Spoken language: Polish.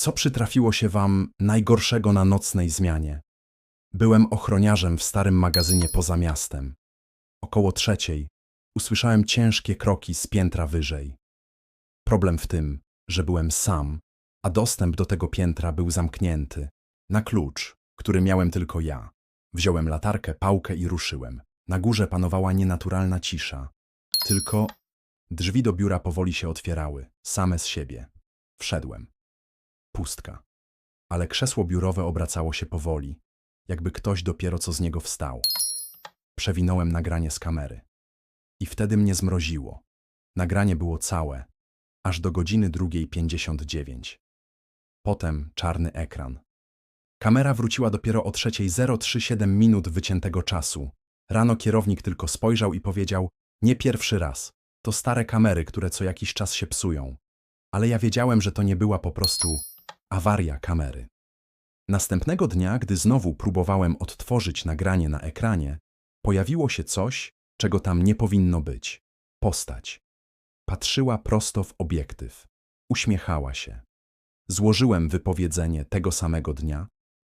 Co przytrafiło się wam najgorszego na nocnej zmianie? Byłem ochroniarzem w starym magazynie poza miastem. Około trzeciej usłyszałem ciężkie kroki z piętra wyżej. Problem w tym, że byłem sam, a dostęp do tego piętra był zamknięty. Na klucz, który miałem tylko ja. Wziąłem latarkę, pałkę i ruszyłem. Na górze panowała nienaturalna cisza. Tylko drzwi do biura powoli się otwierały, same z siebie. Wszedłem. Pustka. Ale krzesło biurowe obracało się powoli, jakby ktoś dopiero co z niego wstał. Przewinąłem nagranie z kamery. I wtedy mnie zmroziło. Nagranie było całe, aż do godziny drugiej pięćdziesiąt dziewięć. Potem czarny ekran. Kamera wróciła dopiero o 3.037 minut wyciętego czasu. Rano kierownik tylko spojrzał i powiedział: Nie pierwszy raz. To stare kamery, które co jakiś czas się psują. Ale ja wiedziałem, że to nie była po prostu awaria kamery. Następnego dnia, gdy znowu próbowałem odtworzyć nagranie na ekranie, pojawiło się coś, czego tam nie powinno być. Postać. Patrzyła prosto w obiektyw. Uśmiechała się. Złożyłem wypowiedzenie tego samego dnia